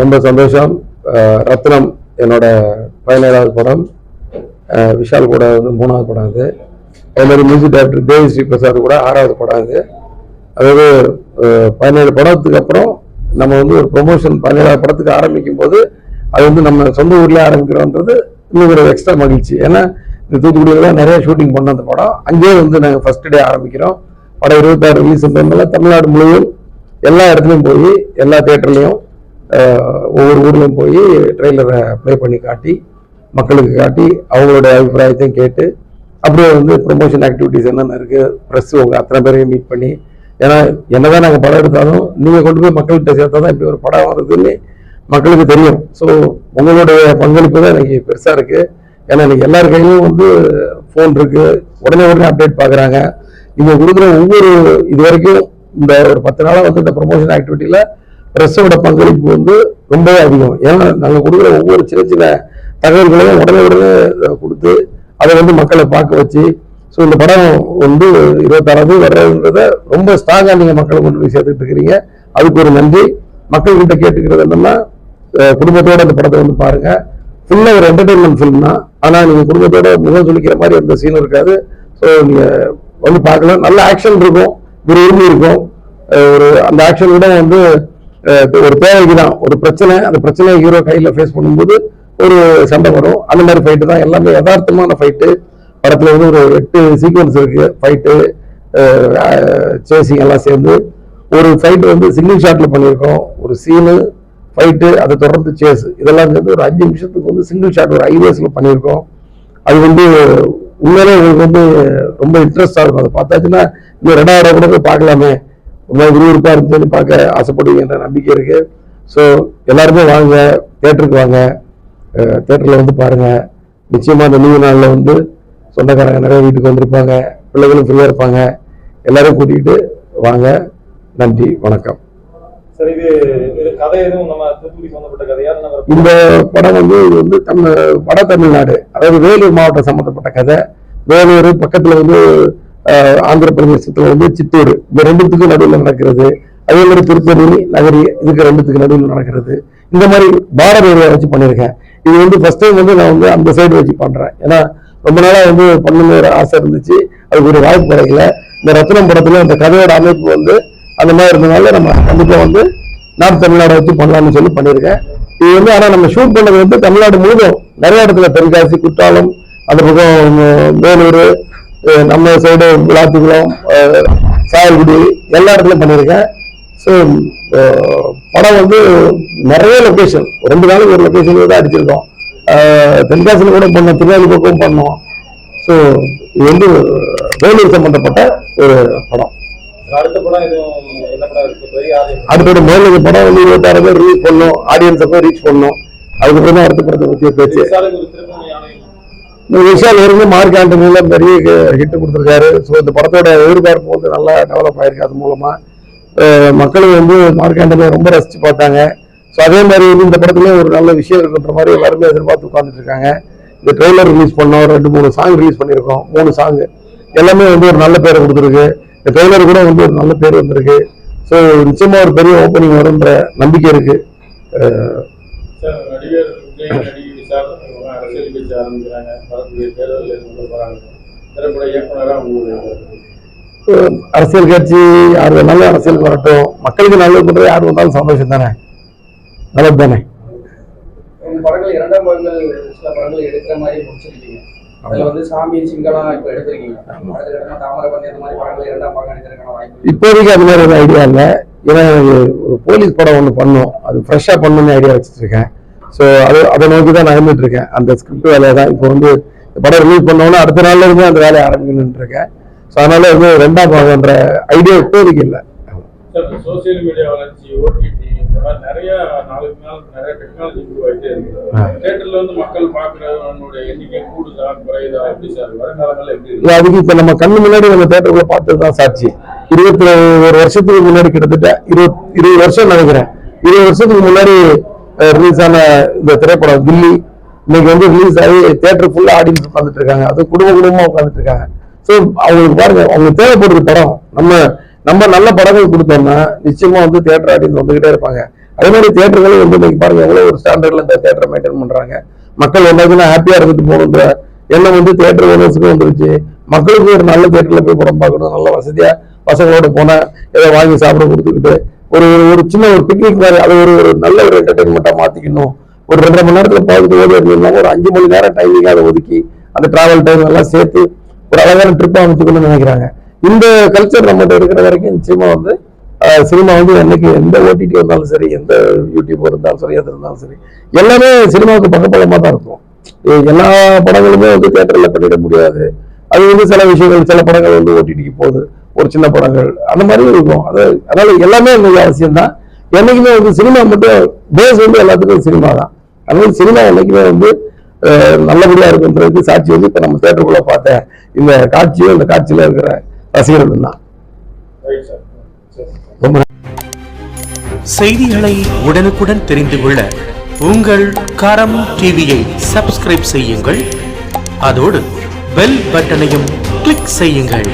ரொம்ப சந்தோஷம். ரத்னம் என்னோட பதினேழாவது படம். விஷால் கூட வந்து மூணாவது படம் இது அதே மாதிரி மியூசிக் டைரக்டர் தேவி ஸ்ரீ பிரசாத் கூட ஆறாவது படம் இது அதாவது பதினேழு படத்துக்கு அப்புறம் நம்ம வந்து ஒரு ப்ரொமோஷன் பதினேழாவது படத்துக்கு ஆரம்பிக்கும் போது அது வந்து நம்ம சொந்த ஊர்லேயே ஆரம்பிக்கிறோன்றது இன்னும் ஒரு எக்ஸ்ட்ரா மகிழ்ச்சி. ஏன்னா இந்த தூத்துக்குடியில் நிறைய ஷூட்டிங் பண்ண அந்த படம். அங்கேயே வந்து நாங்கள் ஃபர்ஸ்ட் டே ஆரம்பிக்கிறோம். படம் இருபத்தாறு ரிலீஸ் பண்ணதுனால தமிழ்நாடு முழுவதும் எல்லா இடத்துலையும் போய் எல்லா தேட்டர்லையும் ஒவ்வொரு ஊர்லேயும் போய் ட்ரெய்லரை ப்ளே பண்ணி காட்டி மக்களுக்கு காட்டி அவங்களுடைய அபிப்பிராயத்தையும் கேட்டு அப்புறம் வந்து ப்ரொமோஷன் ஆக்டிவிட்டீஸ் என்னென்ன இருக்குது ப்ரெஸ் உங்கள் அத்தனை பேரையும் மீட் பண்ணி ஏன்னா என்னதான் நாங்கள் படம் எடுத்தாலும் நீங்கள் கொண்டு போய் மக்கள்கிட்ட சேர்த்தா தான் இப்படி ஒரு படம் வருதுன்னு மக்களுக்கு தெரியும். ஸோ உங்களுடைய பங்களிப்பு தான் எனக்கு பெருசாக இருக்குது ஏன்னா இன்னைக்கு எல்லார் கையிலும் வந்து ஃபோன் இருக்குது உடனே உடனே அப்டேட் பார்க்குறாங்க நீங்கள் கொடுக்குற ஒவ்வொரு இது வரைக்கும் இந்த ஒரு பத்து நாளாக வந்து இந்த ப்ரொமோஷன் ஆக்டிவிட்டியில் ப்ரெஸ்ஸோட பங்களிப்பு வந்து ரொம்பவே அதிகம். ஏன்னா நாங்கள் கொடுக்குற ஒவ்வொரு சின்ன சின்ன தகவல்களையும் உடனே உடனே கொடுத்து அதை வந்து மக்களை பார்க்க வச்சு ஸோ இந்த படம் வந்து இருபத்தாறாவது வர்றதுன்றத ரொம்ப ஸ்ட்ராங்காக நீங்கள் மக்களை கொண்டு போய் சேர்த்துட்டு இருக்கிறீங்க. அதுக்கு ஒரு நன்றி. மக்கள்கிட்ட கேட்டுக்கிறது என்னன்னா குடும்பத்தோட அந்த படத்தை வந்து பாருங்கள் ஃபுல்லாக ஒரு என்டர்டைன்மெண்ட் ஃபிலிம் தான். ஆனால் நீங்கள் குடும்பத்தோட முகம் சொல்லிக்கிற மாதிரி எந்த சீனும் இருக்காது. ஸோ நீங்கள் வந்து பார்க்கலாம். நல்ல ஆக்ஷன் இருக்கும். விறுவிறுப்பு இருக்கும். ஒரு அந்த ஆக்ஷன் கூட வந்து ஒரு தேவைக்கு தான் ஒரு பிரச்சனை அந்த பிரச்சனையை ஹீரோ கையில் ஃபேஸ் பண்ணும்போது ஒரு சண்டை வரும். அந்த மாதிரி ஃபைட்டு தான். எல்லாமே யதார்த்தமான ஃபைட்டு படத்தில் வந்து ஒரு எட்டு சீக்வன்ஸ் இருக்கு. ஃபைட்டு சேசிங் எல்லாம் சேர்ந்து. ஒரு ஃபைட் வந்து சிங்கிள் ஷாட்டில் பண்ணியிருக்கோம். ஒரு சீனு ஃபைட்டு அதை தொடர்ந்து சேஸ் இதெல்லாம் சேர்ந்து ஒரு அஞ்சு நிமிஷத்துக்கு வந்து சிங்கிள் ஷாட் ஒரு ஐவேஸில் பண்ணியிருக்கோம். அது வந்து உண்மையிலே உங்களுக்கு வந்து ரொம்ப இன்ட்ரெஸ்டாக இருக்கும். அதை பார்த்தாச்சுன்னா இன்னும் ரெண்டாயிரம் கூட போய் பார்க்கலாமே. ரொம்ப விறுவிறுப்பாக இருந்துச்சுன்னு பார்க்க ஆசைப்படுவீங்கன்ற நம்பிக்கை இருக்கு. ஸோ எல்லாருமே வாங்க தேட்டருக்கு வாங்க. தேட்டரில் வந்து பாருங்க. நிச்சயமா அந்த லீவு நாளில் வந்து சொந்தக்காரங்க நிறைய வீட்டுக்கு வந்திருப்பாங்க. பிள்ளைகளும் ஃப்ரீயாக இருப்பாங்க. எல்லாரையும் கூட்டிகிட்டு வாங்க. நன்றி வணக்கம். இந்த படம் வந்து இது வந்து தமிழ் வட தமிழ்நாடு அதாவது வேலூர் மாவட்டம் சம்பந்தப்பட்ட கதை. வேலூர் பக்கத்துல வந்து ஆந்திர பிரதேசத்துல வந்து சித்தூர். இந்த ரெண்டுத்துக்கும் நடுவில் நடக்கிறது. அதே மாதிரி திருப்பதி நகரி இதுக்கு ரெண்டுத்துக்கு நடுவில் நடக்கிறது. இந்த மாதிரி பாரத ஏரியா வச்சு பண்ணியிருக்கேன். இது வந்து ஃபர்ஸ்ட் டைம் வந்து நான் வந்து அந்த சைடு வச்சு பண்றேன். ஏன்னா ரொம்ப நாளா வந்து பண்ணணும்னு ஒரு ஆசை இருந்துச்சு. அதுக்கு ஒரு வாய்ப்பு கிடைக்கல. இந்த ரத்னம் படத்துல இந்த கதையோட அமைப்பு வந்து அந்த மாதிரி இருந்தனால நம்ம கண்டிப்பாக வந்து நார்த் தமிழ்நாடு வச்சு பண்ணலாம்னு சொல்லி பண்ணியிருக்கேன். இது வந்து ஆனால் நம்ம ஷூட் பண்ணது வந்து தமிழ்நாடு முழுவதும் நிறைய இடத்துல தென்காசி குற்றாலம் அந்த பக்கம் வேலூர் நம்ம சைடு விளாத்துக்குளம். சாயல்குடி எல்லா இடத்துலையும் பண்ணியிருக்கேன். ஸோ படம் வந்து நிறைய லொக்கேஷன் ரெண்டு நாளைக்கு ஒரு லொக்கேஷன் தான் அடிச்சிருக்கோம். தென்காசியில் கூட பண்ணோம் திருநெல்வேலி பக்கம் பண்ணோம். ஸோ இது வந்து வேலூர் சம்பந்தப்பட்ட ஒரு படம். அடுத்த என்ன படம் அடுத்தோட வந்து இருபத்தாறு பேர் ரிலீஸ் பண்ணோம். ஆடியன்ஸை போய் ரீச் பண்ணோம். அதுக்கப்புறம் தான் அடுத்த படத்தை பற்றிய பேச்சு விசாலுக்கு ஒரு திருப்பம் யானை இந்த விஷால் இருந்து மார்க் ஆண்டனியில் பெரிய ஹிட் கொடுத்துருக்காரு. ஸோ இந்த படத்தோட எதிர்பார்ப்பு வந்து நல்லா டெவலப் ஆயிருக்கு. அது மூலமாக மக்களும் வந்து மார்க் ஆண்டனியை ரொம்ப ரசித்து பார்த்தாங்க. ஸோ அதே மாதிரி வந்து இந்த படத்துல ஒரு நல்ல விஷயம் இருக்குன்ற மாதிரி எல்லாருமே எதிர்பார்த்து உட்காந்துட்டு இருக்காங்க இந்த ட்ரெய்லர் ரிலீஸ் பண்ணோம். ரெண்டு மூணு சாங் ரிலீஸ் பண்ணியிருக்கோம். மூணு சாங் எல்லாமே வந்து ஒரு நல்ல பேரை கொடுத்துருக்கு. இந்த ட்ரெய்லர் கூட வந்து ஒரு நல்ல பேர் வந்திருக்கு. ஸோ நிச்சயமாக ஒரு பெரிய ஓப்பனிங் வரும்ன்ற நம்பிக்கை இருக்குது அஹ் சார் நடிகர் விஜய் நடிகை விசால் இவங்க அரசியல் கட்சி ஆரம்பிக்கிறாங்க வரக்கூடிய தேர்தலில் கொண்டு அரசியல் கட்சி யார் வேணாலும் அரசியலுக்கு வரட்டும். மக்களுக்கு நல்லது பண்றது யார் வந்தாலும் சந்தோஷம் தானே நல்லது தானே படங்கள் இரண்டாம் சில படங்கள் எடுக்கிற மாதிரி முடிச்சிருக்கீங்க. இப்போதைக்கு அது மாதிரி ஒரு ஐடியா இல்லை. ஏன்னா ஒரு போலீஸ் படம் ஒன்று பண்ணோம். அது ஃப்ரெஷ்ஷாக பண்ணணும்னு ஐடியா வச்சுட்டு இருக்கேன். ஸோ அது அதை நோக்கி தான் நகர்ந்துட்டு இருக்கேன் அந்த ஸ்கிரிப்ட் வேலையை தான் இப்போ வந்து படம் ரிலீஸ் பண்ணோன்னா அடுத்த நாள்ல இருந்து அந்த வேலையை ஆரம்பிக்கணும்னு இருக்கேன் ஸோ அதனால வந்து ரெண்டாம் பாகன்ற ஐடியா இப்போதைக்கு இல்லை. சோசியல் மீடியா வளர்ச்சி ஓடிடி இந்த மாதிரி நிறைய நாளுக்கு நாள் நிறைய டெக்னாலஜி உருவாகிட்டே இருக்குது. தேட்டர்ல வந்து மக்கள் பாக்குறவங்களுடைய எண்ணிக்கை கூடுதா குறையுதா? எப்படி சார் வருங்காலங்கள்ல எப்படி அதுக்கு இப்ப நம்ம கண்ணு முன்னாடி நம்ம தேட்டருக்குள்ள பார்த்தது தான் சாட்சி. இருபத்தி ஒரு வருஷத்துக்கு முன்னாடி கிட்டத்தட்ட இருபது இருபது வருஷம் நினைக்கிறேன். இருபது வருஷத்துக்கு முன்னாடி ரிலீஸ் ஆன இந்த திரைப்படம் கில்லி இன்னைக்கு வந்து ரிலீஸ் ஆகி தேட்டர் ஃபுல்லா ஆடியன்ஸ் உட்காந்துட்டு இருக்காங்க அது குடும்ப குடும்பமா உட்காந்துட்டு இருக்காங்க ஸோ அவங்களுக்கு பாருங்க அவங்களுக்கு தேவைப்படுற படம் நம்ம நம்ம நல்ல படங்கள் கொடுத்தோம்னா நிச்சயமா வந்து தேட்டர் ஆடியன்ஸ் வந்துகிட்டே இருப்பாங்க. அதே மாதிரி தேட்டர்களும் வந்து இன்னைக்கு பாருங்க எவ்வளோ ஒரு ஸ்டாண்டர்ட்ல இந்த தேட்டரை மெயின்டைன் பண்றாங்க. மக்கள் என்னைக்குன்னா ஹாப்பியா இருந்துட்டு போகணுன்ற எண்ணம் வந்து தேட்டர் ஓனர்ஸுக்கு வந்துருச்சு. மக்களுக்கு ஒரு நல்ல தேட்டர்ல போய் படம் பார்க்கணும் நல்ல வசதியா பசங்களோட போனா ஏதோ வாங்கி சாப்பிட கொடுத்துக்கிட்டு ஒரு ஒரு சின்ன ஒரு பிக்னிக் மாதிரி அதை ஒரு நல்ல ஒரு என்டர்டைன்மெண்ட்டாக மாற்றிக்கணும் ஒரு ரெண்டரை மணி நேரத்தில் பார்த்துட்டு ஓடி இருந்தோம்னா ஒரு அஞ்சு மணி நேரம் டைமிங் அதை ஒதுக்கி அந்த டிராவல் டைம் எல்லாம் சேர்த்து ஒரு அழகான ட்ரிப்பாக அமைச்சுக்கணும்னு நினைக்கிறாங்க. இந்த கல்ச்சர் நம்மகிட்ட இருக்கிற வரைக்கும் நிச்சயமா வந்து சினிமா வந்து என்னைக்கு எந்த ஓடிடி வந்தாலும் சரி எந்த யூடியூப் இருந்தாலும் சரி எது இருந்தாலும் சரி எல்லாமே சினிமாவுக்கு பக்கபலமா தான் இருக்கும். எல்லா படங்களுமே வந்து தேட்டரில் பண்ணிட முடியாது. அது வந்து சில விஷயங்கள் சில படங்கள் வந்து ஓடிடிக்கு போகுது. ஒரு சின்ன படங்கள் அந்த மாதிரி இருக்கும். அது அதனால எல்லாமே உங்களுக்கு அவசியம் தான். என்னைக்குமே வந்து சினிமா மட்டும் பேஸ் வந்து எல்லாத்துக்கும் சினிமா தான். அதனால சினிமா என்னைக்குமே வந்து நல்லபடியா இருக்குன்றதுக்கு சாட்சி வந்து இப்ப நம்ம தேட்டருக்குள்ள பார்த்த இந்த காட்சியும் இந்த காட்சியில இருக்கிற ரசிகர்கள் தான். ரைட் சார் சரி ரொம்ப செய்திகளை உடனுக்குடன் தெரிந்து கொள்ள உங்கள் கரம் டிவியை சப்ஸ்கிரைப் செய்யுங்கள். அதோடு பெல் பட்டனையும் கிளிக் செய்யுங்கள்.